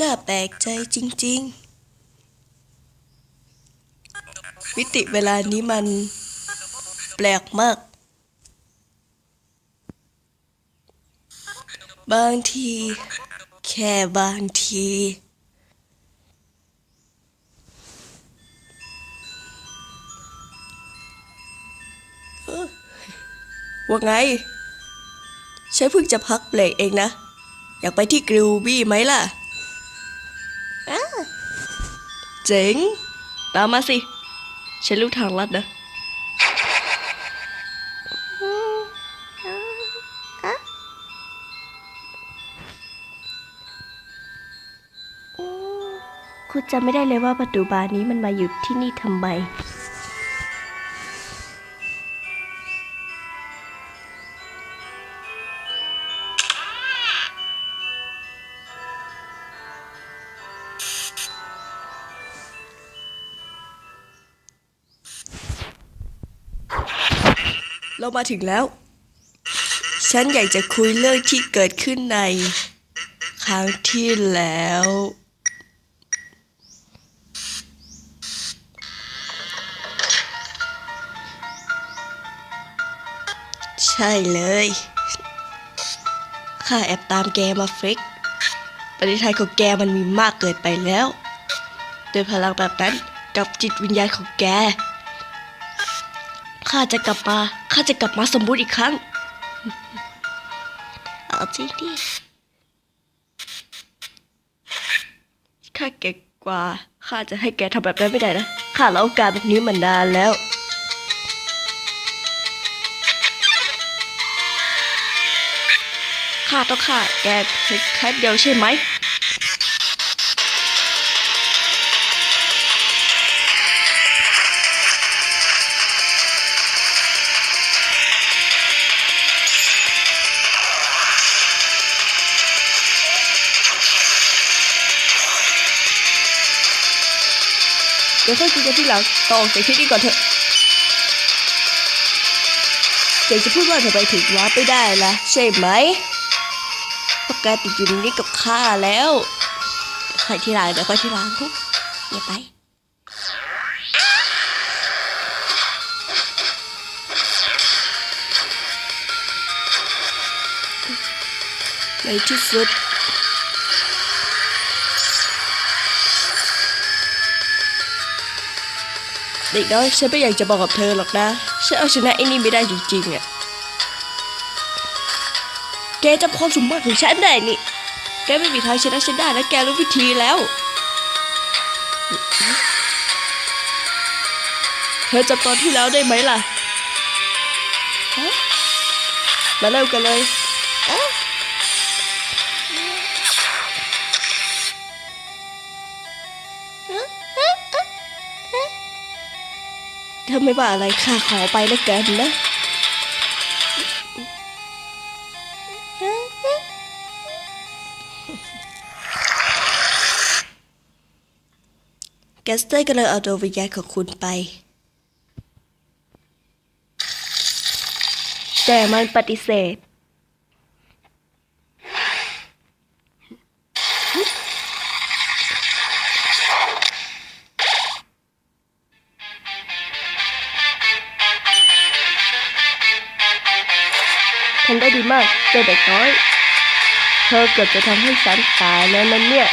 น่าแปลกใจจริง ๆ มิติเวลานี้มัน แปลกมาก บางที แค่บางทีว่าไง ฉันเพิ่งจะพักเบรกเองนะ อยากไปที่กริลบี้ไหมล่ะ เจ๋ง ตามมาสิฉันรู้ทางลัดนะ คุณจำไม่ได้เลยว่าประตูบานนี้มันมาอยู่ที่นี่ทำไม เรามาถึงแล้ว ฉันอยากจะคุยเรื่องที่เกิดขึ้นใน ครั้งที่แล้ว ใช่เลยข้าแอบตามแกมาเฟกปฏิทัยของแกมันมีมากเกินไปแล้ว โดวยพลังแบบนั้นกับจิตวิญญาณของแก ข้าจะกลับมาข้าจะกลับมาสมบูรณ์อีกครั้ง เอาจริงดิข้าเก่งกว่าข้าจะให้แกทำแบบนั้นไม่ได้นะข้าละโอกาสแบบนี้มานานแล้วข้าต้องฆ่าแกเพียงแค่เดียวใช่ไหม ดี๋ยวค่อยคุยกันที่หลังต่อออกจากที่นี่ก่อนเถอะเจจะพูดว่าทำไมถึงวาร์ปไม่ได้ล่ะ ใช่ไหมเพราะแกติดอยู่ในนี้กับข้าแล้วค่อยที่หลังเดี๋ยวค่อยที่หลังอย่าไปในที่สุด เด็กน้อยฉันไม่อยากจะบอกกับเธอหรอกนะ ฉันเอาชนะไอ้นี่ไม่ได้จริงๆอะ แกจำความสมบัติของฉันได้นี่ แกไม่มีทางชนะฉันได้และแกรู้วิธีแล้ว เธอจำตอนที่แล้วได้ไหมล่ะ มาเริ่มกันเลยาไม่ว่าอะไรข้าขอไปแล้วกันนะแกสเตอร์ก็เลยเอาดวงวิญญาณของคุณไป แต่มันปฏิเสธ ทำได้ดีมากเจ้าเด็กน้อย เธอเกือบจะทำให้ฉันตายแล้วนั่นเนี่ย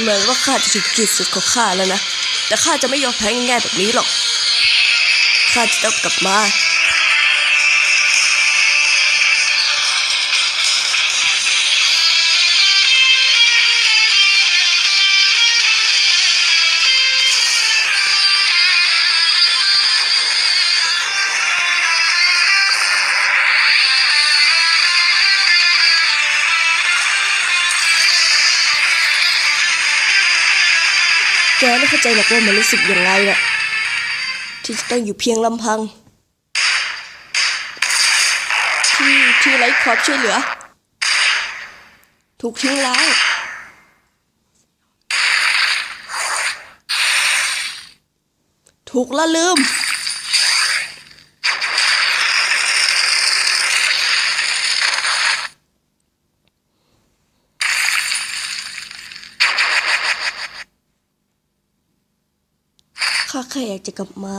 เหมือนว่าข้าจะถึงขีดสุดของข้าแล้วนะ แต่ข้าจะไม่ยอมแพ้ง่ายๆแบบนี้หรอก ข้าจะต้องกลับมา แกไม่เข้าใจหรอกว่ามันรู้สึกยังไงน่ะที่จะต้องอยู่เพียงลำพัง ที่ที่ไร้ความช่วยเหลือ ถูกทิ้งร้างถูกละลืม ข้าแค่อยากจะกลับมา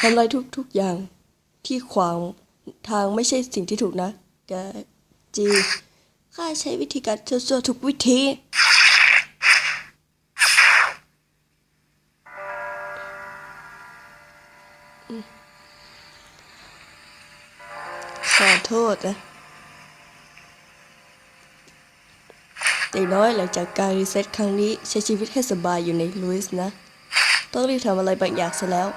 ทำลายทุกๆอย่างที่ขวางทางไม่ใช่สิ่งที่ถูกนะแกจีข้าใช้วิธีการชั่วๆทุกวิธี ขอโทษนะ แต่อย่างน้อยหลังจากการรีเซ็ตครั้งนี้ใช้ชีวิตให้สบายอยู่ในลุยส์นะ ต้องรีบทำอะไรบางอย่างซะแล้ว